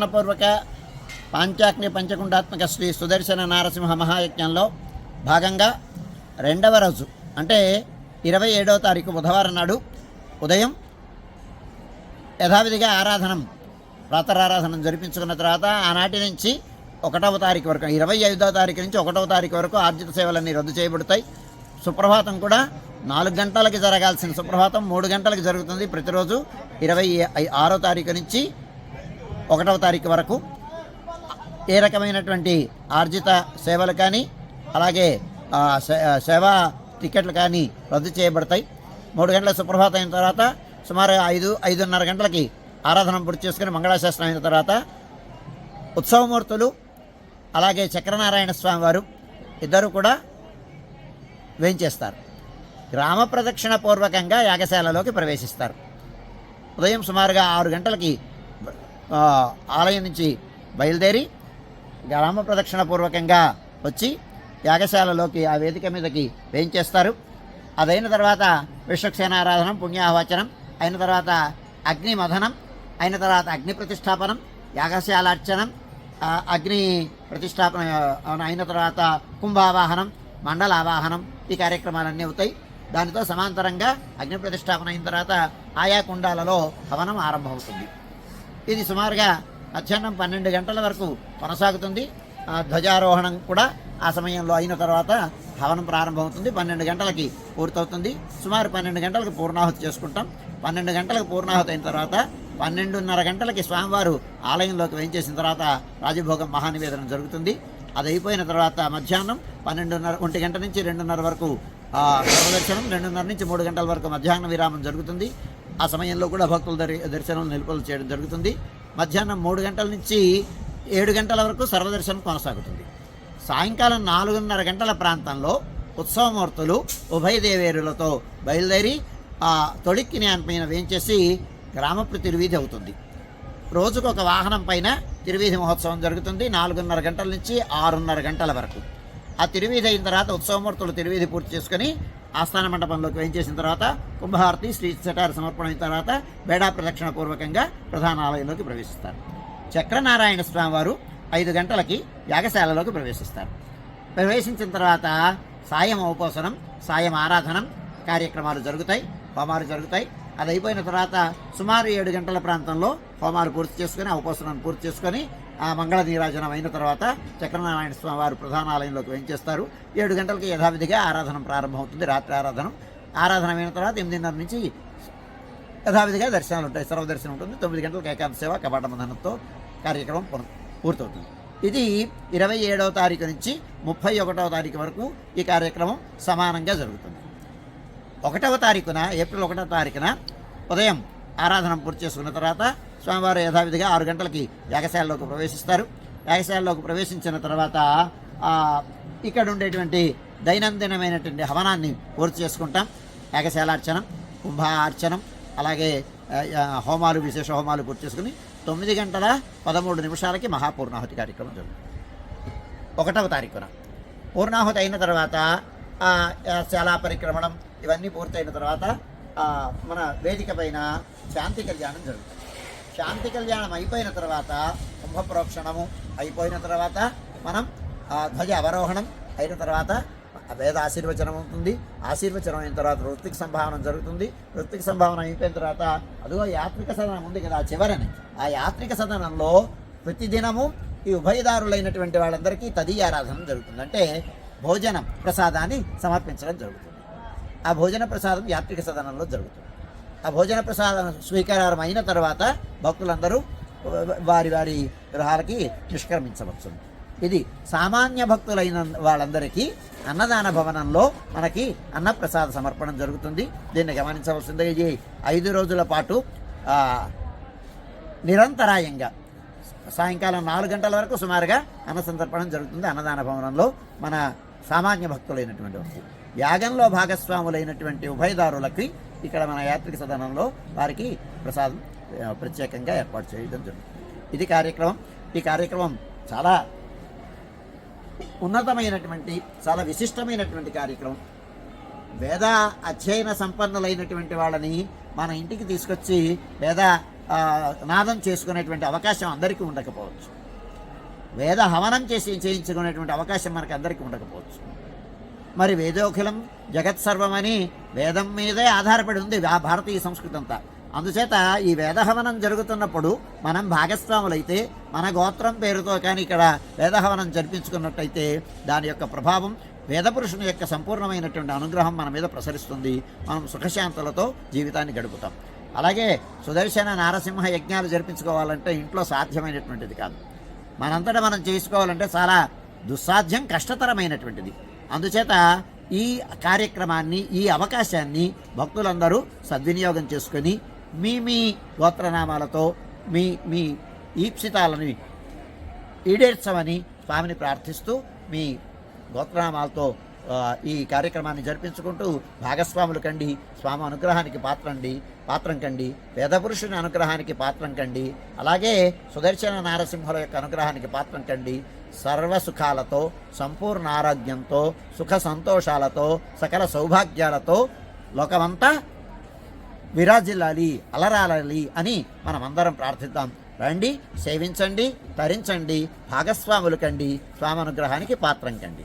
ప్రస్థానపూర్వక పాంచాగ్ని పంచకుండాత్మక శ్రీ సుదర్శన నారసింహ మహాయజ్ఞంలో భాగంగా రెండవ రోజు అంటే ఇరవై ఏడవ తారీఖు బుధవారం నాడు ఉదయం యథావిధిగా ఆరాధనం ప్రాతరారాధనం జరిపించుకున్న తర్వాత ఆనాటి నుంచి ఒకటవ తారీఖు వరకు ఇరవై ఐదవ తారీఖు నుంచి ఒకటవ తారీఖు వరకు ఆర్జిత సేవలన్నీ రద్దు చేయబడతాయి. సుప్రభాతం కూడా నాలుగు గంటలకి జరగాల్సిన సుప్రభాతం మూడు గంటలకు జరుగుతుంది. ప్రతిరోజు ఇరవై ఆరో తారీఖు నుంచి ఒకటవ తారీఖు వరకు ఏ రకమైనటువంటి ఆర్జిత సేవలు కానీ అలాగే సే- సేవా టికెట్లు కానీ రద్దు చేయబడతాయి. మూడు గంటల సుప్రభాతం అయిన తర్వాత సుమారు ఐదు ఐదున్నర గంటలకి ఆరాధన పూర్తి చేసుకుని మంగళాశాస్త్రం అయిన తర్వాత ఉత్సవమూర్తులు అలాగే చక్రనారాయణ స్వామి వారు ఇద్దరు కూడా వేయించేస్తారు గ్రామ ప్రదక్షిణ పూర్వకంగా యాగశాలలోకి ప్రవేశిస్తారు. ఉదయం సుమారుగా ఆరు గంటలకి ఆలయం నుంచి బయలుదేరి గ్రామ ప్రదక్షిణ పూర్వకంగా వచ్చి యాగశాలలోకి ఆ వేదిక మీదకి వేయించేస్తారు. అదైన తర్వాత విశ్వక్సేనారాధనం పుణ్యాహవచనం అయిన తర్వాత అగ్ని మథనం అయిన తర్వాత అగ్ని ప్రతిష్టాపనం యాగశాలార్చనం అగ్ని ప్రతిష్టాపన అయిన తర్వాత కుంభావాహనం మండలావాహనం ఈ కార్యక్రమాలన్నీ అవుతాయి. దానితో సమాంతరంగా అగ్ని ప్రతిష్టాపన అయిన తర్వాత ఆయా కుండాలలో హవనం ఆరంభమవుతుంది. ఇది సుమారుగా మధ్యాహ్నం పన్నెండు గంటల వరకు కొనసాగుతుంది. ధ్వజారోహణం కూడా ఆ సమయంలో అయిన తర్వాత హవనం ప్రారంభమవుతుంది. పన్నెండు గంటలకి పూర్తవుతుంది. సుమారు పన్నెండు గంటలకు పూర్ణాహుతి చేసుకుంటాం. పన్నెండు గంటలకు పూర్ణాహుతి అయిన తర్వాత పన్నెండున్నర గంటలకి స్వామివారు ఆలయంలోకి వేయించేసిన తర్వాత రాజభోగం మహానివేదనం జరుగుతుంది. అది అయిపోయిన తర్వాత మధ్యాహ్నం పన్నెండున్నర ఒంటి గంట నుంచి రెండున్నర వరకు ఆ, సర్వదర్శనం రెండున్నర నుంచి మూడు గంటల వరకు మధ్యాహ్న విరామం జరుగుతుంది. ఆ సమయంలో కూడా భక్తుల దరి దర్శనం నిలుపుదల చేయడం జరుగుతుంది. మధ్యాహ్నం మూడు గంటల నుంచి ఏడు గంటల వరకు సర్వదర్శనం కొనసాగుతుంది. సాయంకాలం నాలుగున్నర గంటల ప్రాంతంలో ఉత్సవమూర్తులు ఉభయ దేవేరులతో బయలుదేరి ఆ తొడిక్కిని పైన వేయించేసి గ్రామపు తిరువీధి అవుతుంది. రోజుకు ఒక వాహనం పైన తిరువీధి మహోత్సవం జరుగుతుంది నాలుగున్నర గంటల నుంచి ఆరున్నర గంటల వరకు. ఆ తిరువీధి అయిన తర్వాత ఉత్సవమూర్తులు తిరువీధి పూర్తి చేసుకొని ఆస్థాన మండపంలోకి వేయించేసిన తర్వాత కుంభహారతి శ్రీ శటార సమర్పణ అయిన తర్వాత బేడా ప్రదక్షిణ పూర్వకంగా ప్రధాన ఆలయంలోకి ప్రవేశిస్తారు. చక్రనారాయణ స్వామి వారు ఐదు గంటలకి యాగశాలలోకి ప్రవేశిస్తారు. ప్రవేశించిన తర్వాత సాయం ఉపోసనం సాయం ఆరాధనం కార్యక్రమాలు జరుగుతాయి హోమాలు జరుగుతాయి. అది అయిపోయిన తర్వాత సుమారు ఏడు గంటల ప్రాంతంలో హోమాలు పూర్తి చేసుకొని ఉపోసనాన్ని పూర్తి చేసుకొని ఆ మంగళ నీరాజనం అయిన తర్వాత చక్రనారాయణ స్వామి వారు ప్రధాన ఆలయంలోకి వేయించేస్తారు ఏడు గంటలకి యథావిధిగా ఆరాధన ప్రారంభమవుతుంది. రాత్రి ఆరాధన. ఆరాధన అయిన తర్వాత ఎనిమిదిన్నర నుంచి యథావిధిగా దర్శనాలు ఉంటాయి. సర్వదర్శనం ఉంటుంది. తొమ్మిది గంటలకు ఏకాంత సేవ కపాట మందనంతో కార్యక్రమం పూర్తవుతుంది. ఇది ఇరవై ఏడవ తారీఖు నుంచి ముప్పై ఒకటవ తారీఖు వరకు ఈ కార్యక్రమం సమానంగా జరుగుతుంది. ఒకటవ తారీఖున ఏప్రిల్ ఒకటవ తారీఖున ఉదయం ఆరాధన పూర్తి చేసుకున్న తర్వాత స్వామివారు యథావిధిగా ఆరు గంటలకి యాగశాలలోకి ప్రవేశిస్తారు. యాగశాలలోకి ప్రవేశించిన తర్వాత ఇక్కడ ఉండేటువంటి దైనందినమైనటువంటి హవనాన్ని పూర్తి చేసుకుంటాం. యాగశాలార్చనం కుంభార్చనం అలాగే హోమాలు విశేష హోమాలు పూర్తి చేసుకుని తొమ్మిది గంటల పదమూడు నిమిషాలకి మహాపూర్ణాహుతి కార్యక్రమం జరుగుతుంది. ఒకటవ తారీఖున. పూర్ణాహుతి అయిన తర్వాత శాలా పరిక్రమణం ఇవన్నీ పూర్తయిన తర్వాత మన వేదిక పైన శాంతి కళ్యాణం జరుగుతుంది. శాంతి కళ్యాణం అయిపోయిన తర్వాత కుంభప్రోక్షణము అయిపోయిన తర్వాత మనం ధ్వజ అవరోహణం అయిన తర్వాత వేద ఆశీర్వచనం ఉంటుంది. ఆశీర్వచనం అయిన తర్వాత ఋత్విక్ సంభావనం జరుగుతుంది. ఋత్విక్ సంభావన అయిపోయిన తర్వాత అదిగో యాత్రిక సదనం ఉంది కదా చివరని. ఆ యాత్రిక సదనంలో ప్రతిదినము ఈ ఉభయదారులైనటువంటి వాళ్ళందరికీ తదీయారాధన జరుగుతుంది. అంటే భోజనం ప్రసాదాన్ని సమర్పించడం జరుగుతుంది. ఆ భోజన ప్రసాదం యాత్రిక సదనంలో జరుగుతుంది. ఆ భోజన ప్రసాదం స్వీకారం అయిన తర్వాత భక్తులందరూ వారి వారి గృహాలకి నిష్క్రమించవచ్చు. ఇది సామాన్య భక్తులైన వాళ్ళందరికీ అన్నదాన భవనంలో మనకి అన్నప్రసాద సమర్పణం జరుగుతుంది. దీన్ని గమనించవలసింది ఇది ఐదు రోజుల పాటు నిరంతరాయంగా సాయంకాలం నాలుగు గంటల వరకు సుమారుగా అన్న సంతర్పణం జరుగుతుంది అన్నదాన భవనంలో మన సామాన్య భక్తులైనటువంటి వాళ్ళు యాగంలో భాగస్వాములైనటువంటి ఉభయదారులకి ఇక్కడ మన యాత్రిక సదనంలో వారికి ప్రసాదం ప్రత్యేకంగా ఏర్పాటు చేయడం జరుగుతుంది. ఇది కార్యక్రమం. ఈ కార్యక్రమం చాలా ఉన్నతమైనటువంటి చాలా విశిష్టమైనటువంటి కార్యక్రమం. వేద అధ్యయన సంపన్నులైనటువంటి వాళ్ళని మన ఇంటికి తీసుకొచ్చి వేద నాదం చేసుకునేటువంటి అవకాశం అందరికీ ఉండకపోవచ్చు. వేద హవనం చేసి చేయించుకునేటువంటి అవకాశం మనకి అందరికీ ఉండకపోవచ్చు. మరి వేదోఖిలం జగత్ సర్వమని వేదం మీదే ఆధారపడి ఉంది ఆ భారతీయ సంస్కృతి అంతా. అందుచేత ఈ వేదహవనం జరుగుతున్నప్పుడు మనం భాగస్వాములైతే మన గోత్రం పేరుతో కానీ ఇక్కడ వేదహవనం జరిపించుకున్నట్టయితే దాని యొక్క ప్రభావం వేదపురుషుని యొక్క సంపూర్ణమైనటువంటి అనుగ్రహం మన మీద ప్రసరిస్తుంది. మనం సుఖశాంతులతో జీవితాన్ని గడుపుతాం. అలాగే సుదర్శన నారసింహ యజ్ఞాలు జరిపించుకోవాలంటే ఇంట్లో సాధ్యమైనటువంటిది కాదు. మనంతటా మనం చేసుకోవాలంటే చాలా దుస్సాధ్యం కష్టతరమైనటువంటిది. అందుచేత ఈ కార్యక్రమాన్ని ఈ అవకాశాన్ని భక్తులందరూ సద్వినియోగం చేసుకొని మీ మీ గోత్రనామాలతో మీ మీ ఈప్సితాలని ఈడేర్చమని స్వామిని ప్రార్థిస్తూ మీ గోత్రనామాలతో ఈ కార్యక్రమాన్ని జరిపించుకుంటూ భాగస్వాములు కండి స్వామి అనుగ్రహానికి పాత్రండి పాత్రం కండి వేదపురుషుని అనుగ్రహానికి పాత్రం కండి అలాగే సుదర్శన నారసింహుల యొక్క అనుగ్రహానికి పాత్రం కండి సర్వ సుఖాలతో సంపూర్ణ ఆరోగ్యంతో సుఖ సంతోషాలతో సకల సౌభాగ్యాలతో లోకమంతా విరాజిల్లాలి అలరాలాలి అని మనమందరం ప్రార్థిద్దాం. రండి సేవించండి తరించండి భాగస్వాములు కండి స్వామనుగ్రహానికి పాత్రం కండి.